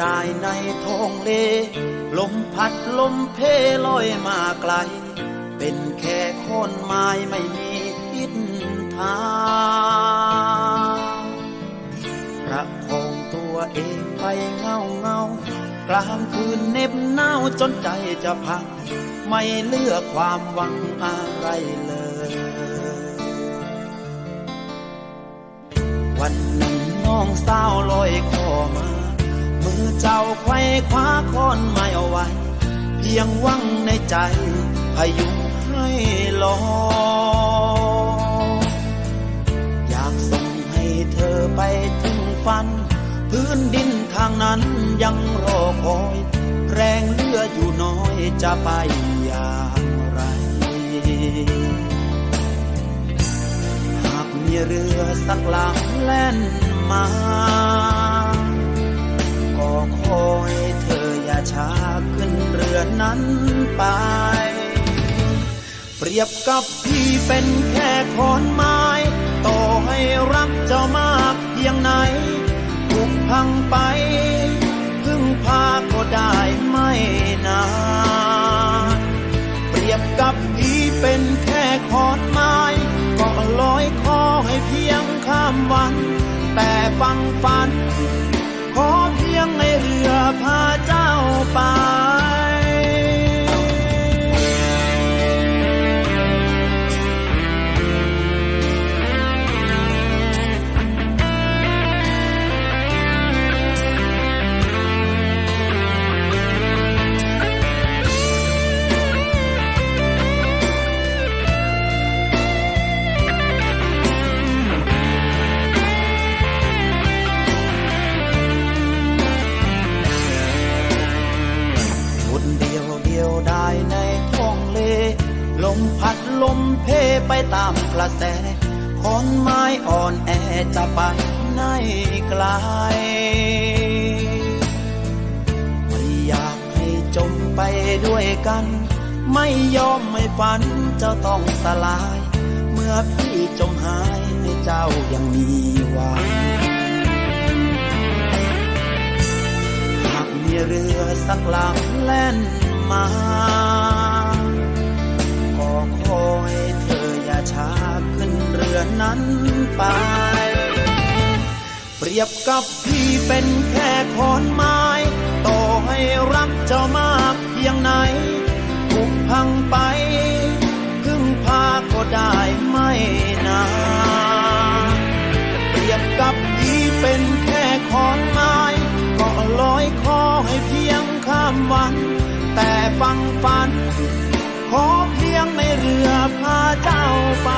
ได้ในท้องเล ลมพัดลมเพลอยมาไกล เป็นแค่คนไม้ไม่มีทิศท เงากลางคืนเหน็บหนาวจนใจจะพัง ไม่เลือกความหวังอะไรเลย วันหนึ่งน้องสาวลอยคอมา มือเจ้าไขว้คว้าค้อนไม้เอาไว้ เพียงหวังในใจพยุงให้ลออยากส่งให้เธอไปถึงฝัน พื้นดินทางนั้นยังรอคอย แรงเลืออยู่น้อยจะไปอย่างไร หากมีเรือสักลำแล่นมา ก็ขอให้เธออย่าช้าขึ้นเรือนั้นไป เปรียบกับพี่เป็นแค่ขอนไม้ ต่อให้รักเจ้ามากเพียงไหน พังไป พึ่งพาก็ได้ไม่นานเปรียบกับพี่เป็นแค่ขอนไม้ก็ลอยคอให้เพียงข้ามวัน แต่ฟังฝัน ขอเพียงให้เรือพาเจ้าไป ลมพัดลมเพไปตามกระแสขอนไม้อ่อนแอจะไปไหนไกลไม่อยากให้จมไปด้วยกัน ไม่ยอมไม่ฝันเจ้าต้องสลาย เมื่อพี่จมหายให้เจ้ายังมีหวังหากมีเรือสักลำแล่นมา ก็ขอให้เธออย่าช้าขึ้นเรือนั้นไป เปรียบกับพี่เป็นแค่ขอนไม้ ต่อให้รักเจ้ามากเพียงไหนถูกพังไป พึ่งพาก็ได้ไม่นานเปรียบกับพี่เป็นแค่ขอนไม้ก็ลอยคอให้เพียงข้ามวัน แต่ฟังฝัน อเพียงในเรือพาเจ้าไป